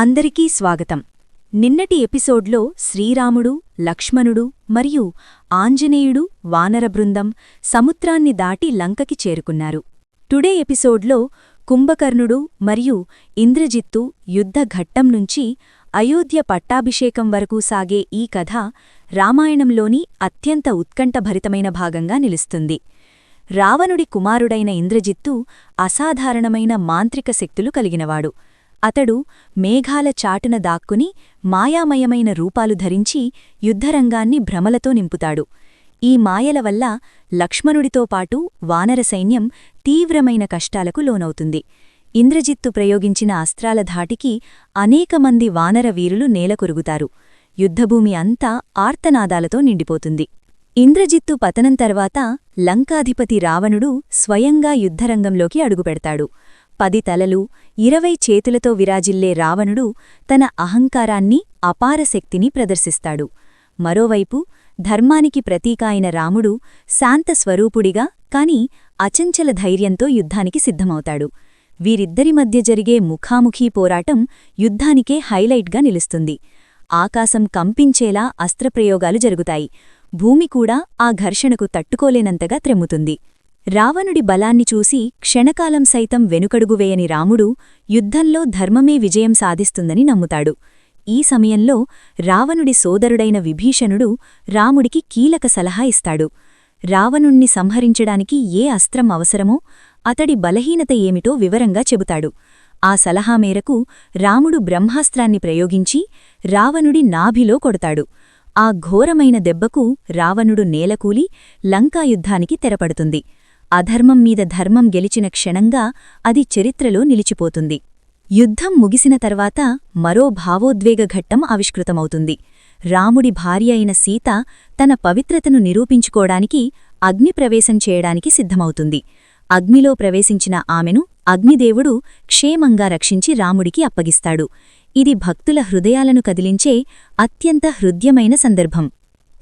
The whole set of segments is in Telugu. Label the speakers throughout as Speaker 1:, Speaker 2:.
Speaker 1: అందరికీ స్వాగతం. నిన్నటి ఎపిసోడ్లో శ్రీరాముడు లక్ష్మణుడు మరియు ఆంజనేయుడు వానర బృందం సముద్రాన్ని దాటి లంకకి చేరుకున్నారు. టుడే ఎపిసోడ్లో కుంభకర్ణుడు మరియు ఇంద్రజిత్తు యుద్ధ ఘట్టం నుంచి అయోధ్య పట్టాభిషేకం వరకు సాగే ఈ కథ రామాయణంలోని అత్యంత ఉత్కంఠభరితమైన భాగంగా నిలుస్తుంది. రావణుడి కుమారుడైన ఇంద్రజిత్తు అసాధారణమైన మాంత్రిక శక్తులు కలిగినవాడు. అతడు మేఘాల చాటున దాక్కుని మాయామయమైన రూపాలు ధరించి యుద్ధరంగాన్ని భ్రమలతో నింపుతాడు. ఈ మాయల వల్ల లక్ష్మణుడితో పాటు వానర సైన్యం తీవ్రమైన కష్టాలకు లోనవుతుంది. ఇంద్రజిత్తు ప్రయోగించిన అస్త్రాల ధాటికి అనేకమంది వానర వీరులు నేలకొరుగుతారు యుద్ధభూమి అంతా ఆర్తనాదాలతో నిండిపోతుంది. ఇంద్రజిత్తు పతనం తర్వాత లంకాధిపతి రావణుడు స్వయంగా యుద్ధరంగంలోకి అడుగుపెడతాడు. పది తలలు ఇరవై చేతులతో విరాజిల్లే రావణుడు తన అహంకారాన్ని అపారశక్తిని ప్రదర్శిస్తాడు. మరోవైపు ధర్మానికి ప్రతీక అయిన రాముడు శాంత స్వరూపుడిగా కాని అచంచల ధైర్యంతో యుద్ధానికి సిద్ధమవుతాడు. వీరిద్దరి మధ్య జరిగే ముఖాముఖీ పోరాటం యుద్ధానికే హైలైట్గా నిలుస్తుంది. ఆకాశం కంపించేలా అస్త్రప్రయోగాలు జరుగుతాయి. భూమి కూడా ఆ ఘర్షణకు తట్టుకోలేనంతగా త్రెమ్ముతుంది. రావణుడి బలాన్ని చూసి క్షణకాలం సైతం వెనుకడుగువేయని రాముడు యుద్ధంలో ధర్మమే విజయం సాధిస్తుందని నమ్ముతాడు. ఈ సమయంలో రావణుడి సోదరుడైన విభీషణుడు రాముడికి కీలక సలహా ఇస్తాడు. రావణుణ్ణి సంహరించడానికి ఏ అస్త్రం అవసరమో అతడి బలహీనత ఏమిటో వివరంగా చెబుతాడు. ఆ సలహా మేరకు రాముడు బ్రహ్మాస్త్రాన్ని ప్రయోగించి రావణుడి నాభిలో కొడతాడు. ఆ ఘోరమైన దెబ్బకు రావణుడు నేలకూలి లంకాయుద్ధానికి తెరపడుతుంది. అధర్మం మీద ధర్మం గెలిచిన క్షణంగా అది చరిత్రలో నిలిచిపోతుంది. యుద్ధం ముగిసిన తర్వాత మరో భావోద్వేగ ఘట్టం ఆవిష్కృతమవుతుంది. రాముడి భార్య అయిన సీత తన పవిత్రతను నిరూపించుకోడానికి అగ్నిప్రవేశం చేయడానికి సిద్ధమవుతుంది. అగ్నిలో ప్రవేశించిన ఆమెను అగ్నిదేవుడు క్షేమంగా రక్షించి రాముడికి అప్పగిస్తాడు. ఇది భక్తుల హృదయాలను కదిలించే అత్యంత హృద్యమైన సందర్భం.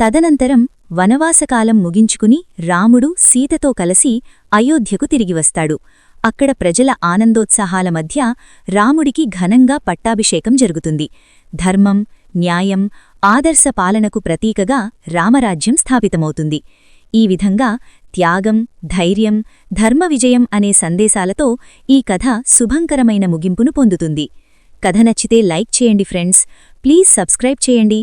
Speaker 1: తదనంతరం వనవాసకాలం ముగించుకుని రాముడు సీతతో కలసి అయోధ్యకు తిరిగివస్తాడు అక్కడ ప్రజల ఆనందోత్సాహాల మధ్య రాముడికి ఘనంగా పట్టాభిషేకం జరుగుతుంది. ధర్మం న్యాయం ఆదర్శ పాలనకు ప్రతీకగా రామరాజ్యం స్థాపితమవుతుంది. ఈ విధంగా త్యాగం ధైర్యం ధర్మ విజయం అనే సందేశాలతో ఈ కథ శుభంకరమైన ముగింపును పొందుతుంది. కథ నచ్చితే లైక్ చేయండి ఫ్రెండ్స్. ప్లీజ్ సబ్స్క్రైబ్ చేయండి.